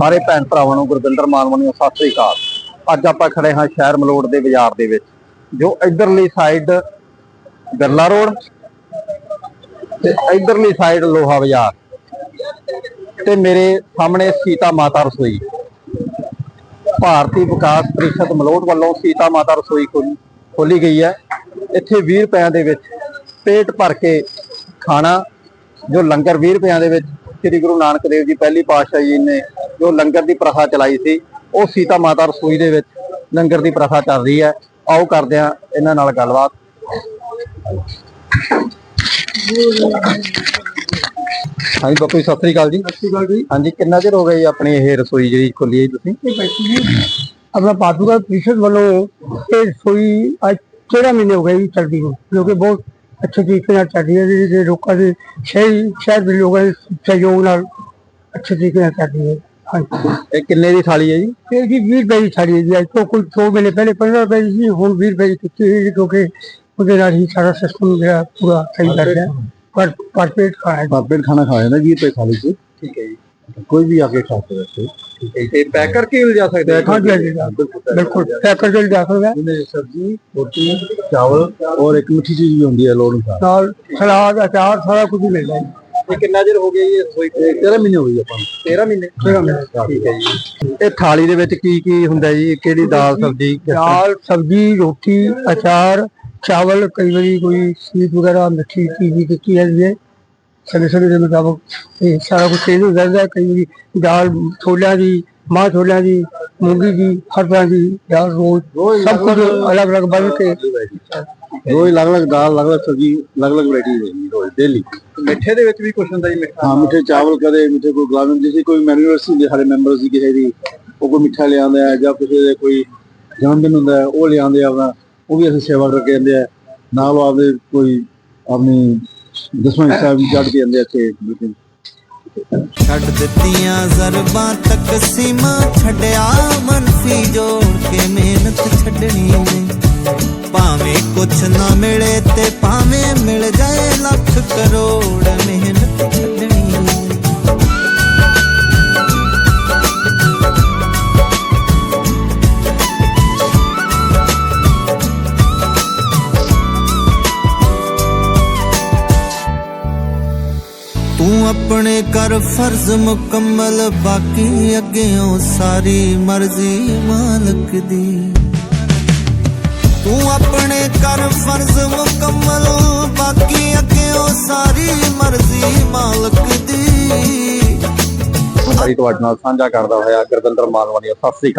ਸਾਰੇ ਭੈਣ ਭਰਾਵਾਂ ਨੂੰ ਗੁਰਵਿੰਦਰ ਮਾਨਵਣੀ ਨੂੰ ਸਤਿ ਸ੍ਰੀ ਅਕਾਲ। ਅੱਜ ਆਪਾਂ ਖੜੇ ਹਾਂ ਸ਼ਹਿਰ ਮਲੋੜ ਦੇ ਬਾਜ਼ਾਰ ਦੇ ਵਿੱਚ, ਜੋ ਇਧਰਲੀ ਸਾਈਡ ਬਿਰਲਾ ਰੋਡ ਤੇ ਇਧਰਲੀ ਸਾਈਡ ਲੋਹਾ ਬਾਜ਼ਾਰ। ਤੇ ਮੇਰੇ ਸਾਹਮਣੇ ਸੀਤਾ ਮਾਤਾ ਰਸੋਈ। ਭਾਰਤੀ ਵਿਕਾਸ ਪ੍ਰੀਸ਼ਦ ਮਲੋਟ ਵੱਲੋਂ ਸੀਤਾ ਮਾਤਾ ਰਸੋਈ ਖੋਲ- ਖੋਲੀ ਗਈ ਹੈ। ਇੱਥੇ 20 ਰੁਪਿਆਂ ਦੇ ਵਿੱਚ ਪੇਟ ਭਰ ਕੇ ਖਾਣਾ, ਜੋ ਲੰਗਰ 20 ਰੁਪਿਆਂ ਦੇ ਵਿੱਚ ਸ੍ਰੀ ਗੁਰੂ ਨਾਨਕ ਦੇਵ ਜੀ ਪਹਿਲੀ ਪਾਤਸ਼ਾਹ ਜੀ ਨੇ ਜੋ ਲੰਗਰ ਦੀ ਪ੍ਰਥਾ ਚਲਾਈ ਸੀ ਉਹ ਸੀਤਾ ਮਾਤਾ ਰਸੋਈ ਦੇ ਵਿੱਚ ਲੰਗਰ ਦੀ ਪ੍ਰਥਾ ਚੱਲ ਰਹੀ ਹੈ। ਆਓ ਕਰਦੇ ਹਾਂ ਇਹਨਾਂ ਨਾਲ ਗੱਲਬਾਤ। ਹਾਂਜੀ ਬਾਪੂ ਜੀ, ਸਤਿ ਸ੍ਰੀ ਅਕਾਲ ਜੀ। ਸਤਿ ਸ੍ਰੀ ਅਕਾਲ ਜੀ। ਹਾਂਜੀ ਕਿੰਨਾ ਚਿਰ ਹੋ ਗਿਆ ਜੀ ਆਪਣੀ ਇਹ ਰਸੋਈ ਜਿਹੜੀ ਖੋਲੀ ਹੈ ਜੀ ਤੁਸੀਂ? ਆਪਣਾ ਪਾਤੂਗਾ ਪ੍ਰੀਸ਼ਦ ਵੱਲੋਂ ਇਹ ਰਸੋਈ ਅੱਜ 13 ਮਹੀਨੇ ਹੋ ਗਏ ਜੀ ਚੱਲਦੀ ਨੂੰ ਜੋ ਕਿ ਬਹੁਤ ਅੱਛੇ ਤਰੀਕੇ ਨਾਲ ਚੱਲ ਰਹੀ ਹੈ। ਜੀ ਤੇ ਲੋਕਾਂ ਦੇ ਸ਼ਹਿਰ ਸ਼ਹਿਰ ਦੇ ਲੋਕਾਂ ਦੇ ਸਹਿਯੋਗ ਨਾਲ ਅੱਛੇ ਤਰੀਕੇ ਨਾਲ ਚੱਲ ਰਹੀ ਹੈ। ਹਾਂਜੀ। ਇਹ ਕਿੰਨੇ ਦੀ ਥਾਲੀ ਹੈ ਜੀ? ਫਿਰ ਜੀ 20 ਰੁਪਏ ਦੀ ਥਾਲੀ ਹੈ ਜੀ। ਅੱਜ ਤੋਂ ਕੋਈ 2 ਮਹੀਨੇ ਪਹਿਲੇ 15 ਰੁਪਏ ਦੀ ਸੀ ਹੁਣ 20 ਰੁਪਏ ਦੀ ਕੀਤੀ ਹੋਈ ਹੈ ਕਿਉਂਕਿ ਉਹਦੇ ਨਾਲ ਹੀ ਸਾਰਾ ਸਿਸਟਮ ਜਿਹੜਾ ਪੂਰਾ ਸਹੀ ਕਰ ਰਿਹਾ। ਪਰ ਪਰ ਖਾਣਾ ਹੈ ਭਰਪੇਟ ਖਾਣਾ ਖਾਇਆ ਨਾ 20 ਰੁਪਏ ਥਾਲੀ 'ਚ ਠੀਕ ਹੈ ਜੀ। ਕੋਈ ਵੀ ਆ ਕੇ ਖਾ ਸਕਦਾ ਹੈ ਤੇ ਪੈਕ ਕਰਕੇ ਵੀ ਜਾ ਸਕਦੇ ਹਾਂ ਹਾਂਜੀ ਹਾਂਜੀ। ਬਿਲਕੁਲ। ਪੈਕ ਕਰਕੇ ਜਾ ਸਕਦਾ ਹੈ। ਇਹਨੇ ਸਬਜ਼ੀ ਰੋਟੀ ਚਾਵਲ ਔਰ ਇੱਕ ਮਿੱਠੀ ਚੀਜ਼ ਵੀ ਹੁੰਦੀ ਹੈ ਲੋੜ ਅਨੁਸਾਰ। ਨਾਲ ਸਲਾਦ ਅਚਾਰ ਸਾਰਾ ਕੁਝ ਹੀ ਮਿਲਦਾ ਹੈ ਇਹ ਕਿੰਨਾ ਚਿਰ ਹੋ ਗਿਆ ਜੀ ਰਸੋਈ 13 ਮਹੀਨੇ ਹੋ ਆਪਾਂ 13 ਮਹੀਨੇ? ਠੀਕ ਹੈ ਜੀ। ਇਹ ਥਾਲੀ ਦੇ ਵਿੱਚ ਕੀ ਕੀ ਹੁੰਦਾ ਜੀ? ਕਿਹੜੀ ਦਾਲ ਸਬਜ਼ੀ? ਦਾਲ ਸਬਜ਼ੀ ਰੋਟੀ ਅਚਾਰ ਚਾਵਲ ਕਈ ਵਾਰੀ ਕੋਈ ਸਵੀਟ ਵਗੈਰਾ ਮਿੱਠੀ ਚੀਜ਼ ਵੀ ਦਿੱਤੀ ਜਾਂਦੀ ਹੈ। ਸਮੇਂ ਸਮੇਂ ਦੇ ਮੁਤਾਬਕ ਇਹ ਸਾਰਾ ਕੁਝ ਚੇਂਜ ਹੋ ਜਾਂਦਾ। ਕਈ ਵਾਰੀ ਦਾਲ ਛੋਲਿਆਂ ਦੀ ਮਾਂ ਛੋਲਿਆਂ ਦੀ ਮੂੰਗੀ ਦੀ ਹਰ ਤਰ੍ਹਾਂ ਦੀ ਦਾਲ ਰੋਜ਼ ਸਭ ਕੁਝ ਅਲੱਗ ਅਲੱਗ ਬਣ ਕੇ। ਰੋਜ਼ ਅਲੱਗ ਅਲੱਗ ਦਾਲ ਅਲੱਗ ਅਲੱਗ ਸਬਜ਼ੀ ਅਲੱਗ ਅਲੱਗ ਵੈਰਾਈਟੀ ਰਹਿੰਦੀ ਰੋਜ਼ ਡੇਲੀ ਮਿੱਠੇ ਦੇ ਵਿੱਚ ਵੀ ਕੁਝ ਹੁੰਦਾ ਜੀ ਮਿੱਠਾ? ਹਾਂ ਮਿੱਠੇ ਚਾਵਲ ਕਦੇ ਮਿੱਠੇ ਕੋਈ ਗੁਲਾਬ ਜਾਮੁਨ ਜਿਸੀ ਕੋਈ ਮੈਨੂਵਰਸੀ ਦੇ ਸਾਰੇ ਮੈਂਬਰਸ ਦੀ ਕਿਸੇ ਦੀ ਉਹ ਕੋਈ ਮਿੱਠਾ ਲਿਆਉਂਦਾ ਹੈ ਜਾਂ ਕਿਸੇ ਦੇ ਕੋਈ ਜਨਮਦਿਨ ਹੁੰਦਾ ਹੈ ਉਹ ਲਿਆਉਂਦੇ ਆਪਣਾ ਉਹ ਵੀ ਅਸੀਂ ਸੇਵਾ ਕਰਕੇ ਜਾਂਦੇ ਆ। ਨਾਲ ਆਪਦੇ ਕੋਈ ਆਪਣੀ ਦਸਵਾਂ ਹਿੱਸਾ ਵੀ ਚੜ ਕੇ ਜਾਂਦੇ ਇੱਥੇ ਬਿਲਕੁਲ ਛੱਡ ਦਿੱਤੀਆਂ ਜ਼ਰਬਾਂ ਤੱਕ ਸੀਮਾ ਛੱਡਿਆ ਮਨਫੀ ਜੋੜ ਕੇ ਮਿਹਨਤ ਛੱਡਣੀ ਨੇ ਭਾਵੇਂ ਕੁਛ ਨਾ ਮਿਲੇ ਤੇ ਆਪਣੇ ਕਰ ਫਰਜ਼ ਮੁਕੰਮਲ, ਬਾਕੀ ਅੱਗਿਓਂ ਸਾਰੀ ਮਰਜ਼ੀ ਮਾਲਕ ਦੀ। ਤੂੰ ਆਪਣੇ ਕਰ ਫਰਜ਼ ਮੁਕੰਮਲ, ਬਾਕੀ ਅੱਗਿਓਂ ਸਾਰੀ ਮਰਜ਼ੀ ਮਾਲਕ ਦੀ। ਤੁਹਾਡੇ ਨਾਲ ਸਾਂਝਾ ਕਰਦਾ ਹੋਇਆ ਗੁਰਵਿੰਦਰ ਮਾਲਵਾਨੀਆ ਸਤਿ ਸ੍ਰੀ ਅਕਾਲ।